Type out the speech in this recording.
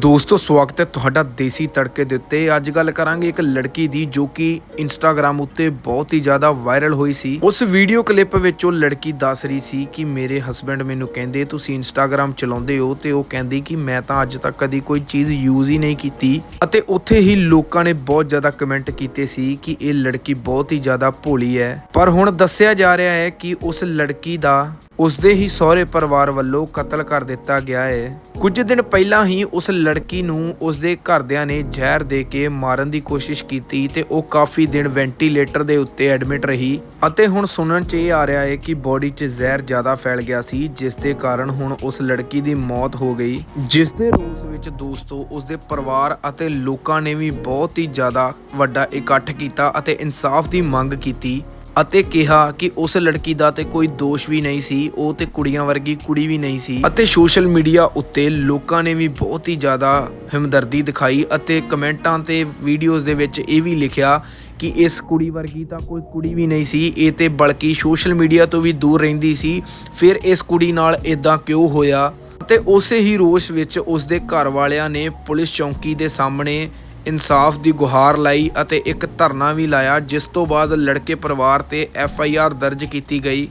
ਦੋਸਤੋ, ਸਵਾਗਤ ਹੈ ਤੁਹਾਡਾ ਦੇਸੀ ਤੜਕੇ ਦੇ ਉੱਤੇ। ਅੱਜ ਗੱਲ ਕਰਾਂਗੇ ਇੱਕ ਲੜਕੀ ਦੀ ਜੋ ਕਿ ਇੰਸਟਾਗ੍ਰam ਉੱਤੇ ਬਹੁਤ ਹੀ ਜ਼ਿਆਦਾ ਵਾਇਰਲ ਹੋਈ ਸੀ। ਉਸ ਵੀਡੀਓ ਕਲਿੱਪ ਵਿੱਚ ਉਹ ਲੜਕੀ ਦੱਸ ਰਹੀ ਸੀ ਕਿ ਮੇਰੇ ਹਸਬੰਡ ਮੈਨੂੰ ਕਹਿੰਦੇ, ਤੁਸੀਂ ਇੰਸਟਾਗ੍ਰam ਚਲਾਉਂਦੇ ਹੋ ਤੇ ਉਹ ਕਹਿੰਦੀ ਕਿ ਮੈਂ ਤਾਂ ਅੱਜ ਤੱਕ ਕਦੀ ਕੋਈ ਚੀਜ਼ ਯੂਜ਼ ਹੀ ਨਹੀਂ ਕੀਤੀ। ਅਤੇ ਉੱਥੇ ਹੀ ਲੋਕਾਂ ਨੇ ਬਹੁਤ ਜ਼ਿਆਦਾ ਕਮੈਂਟ ਕੀਤੇ ਸੀ ਕਿ ਇਹ ਲੜਕੀ ਬਹੁਤ ਹੀ ਜ਼ਿਆਦਾ ਭੋਲੀ ਹੈ। ਪਰ ਹੁਣ ਦੱਸਿਆ ਜਾ ਰਿਹਾ ਹੈ ਕਿ ਉਸ ਲੜਕੀ ਦਾ ਉਸਦੇ ਹੀ ਸਹੁਰੇ ਪਰਿਵਾਰ ਵੱਲੋਂ ਕਤਲ ਕਰ ਦਿੱਤਾ ਗਿਆ ਹੈ ਕੁਝ ਦਿਨ ਪਹਿਲਾਂ ਹੀ ਉਸ ਲੜਕੀ ਨੂੰ ਉਸਦੇ ਘਰਦਿਆਂ ਨੇ ਜ਼ਹਿਰ ਦੇ ਕੇ ਮਾਰਨ ਦੀ ਕੋਸ਼ਿਸ਼ ਕੀਤੀ ਤੇ ਉਹ ਕਾਫੀ ਦਿਨ ਵੈਂਟੀਲੇਟਰ ਦੇ ਉੱਤੇ ਐਡਮਿਟ ਰਹੀ ਅਤੇ ਹੁਣ ਸੁਣਨ 'ਚ ਇਹ ਆ ਰਿਹਾ ਹੈ ਕਿ ਬੋਡੀ 'ਚ ਜ਼ਹਿਰ ਜ਼ਿਆਦਾ ਫੈਲ ਗਿਆ ਸੀ, ਜਿਸ ਦੇ ਕਾਰਨ ਹੁਣ ਉਸ ਲੜਕੀ ਦੀ ਮੌਤ ਹੋ ਗਈ। ਜਿਸ ਦੇ ਰੋਸ ਵਿੱਚ ਦੋਸਤੋ, ਉਸਦੇ ਪਰਿਵਾਰ ਅਤੇ ਲੋਕਾਂ ਨੇ ਵੀ ਬਹੁਤ ਹੀ ਜ਼ਿਆਦਾ ਵੱਡਾ ਇਕੱਠ ਕੀਤਾ ਅਤੇ ਇਨਸਾਫ ਦੀ ਮੰਗ ਕੀਤੀ। ਅਤੇ ਕਿਹਾ ਕਿ ਉਸ ਲੜਕੀ ਦਾ ਤੇ ਕੋਈ ਦੋਸ਼ ਵੀ ਨਹੀਂ ਸੀ, ਉਹ ਤੇ ਕੁੜੀਆਂ ਵਰਗੀ ਕੁੜੀ ਵੀ ਨਹੀਂ ਸੀ। ਅਤੇ ਸੋਸ਼ਲ ਮੀਡੀਆ ਉੱਤੇ ਲੋਕਾਂ ਨੇ ਵੀ ਬਹੁਤ ਹੀ ਜ਼ਿਆਦਾ ਹਮਦਰਦੀ ਦਿਖਾਈ ਅਤੇ ਕਮੈਂਟਾਂ ਤੇ ਵੀਡੀਓਜ਼ ਦੇ ਵਿੱਚ ਇਹ ਵੀ ਲਿਖਿਆ ਕਿ ਇਸ ਕੁੜੀ ਵਰਗੀ ਤਾਂ ਕੋਈ ਕੁੜੀ ਵੀ ਨਹੀਂ ਸੀ, ਇਹ ਤੇ ਬਲਕਿ ਸੋਸ਼ਲ ਮੀਡੀਆ ਤੋਂ ਵੀ ਦੂਰ ਰਹਿੰਦੀ ਸੀ, ਫਿਰ ਇਸ ਕੁੜੀ ਨਾਲ ਇਦਾਂ ਕਿਉਂ ਹੋਇਆ? ਅਤੇ ਉਸੇ ਹੀ ਰੋਸ਼ ਵਿੱਚ ਉਸਦੇ ਘਰ ਵਾਲਿਆਂ ਨੇ ਪੁਲਿਸ ਚੌਂਕੀ ਦੇ ਸਾਹਮਣੇ ਇਨਸਾਫ ਦੀ ਗੁਹਾਰ ਲਾਈ ਅਤੇ ਇੱਕ ਧਰਨਾ ਵੀ ਲਾਇਆ, ਜਿਸ ਤੋਂ ਬਾਅਦ ਲੜਕੇ ਪਰਿਵਾਰ ਤੇ ਐਫ ਆਈ ਆਰ ਦਰਜ ਕੀਤੀ ਗਈ।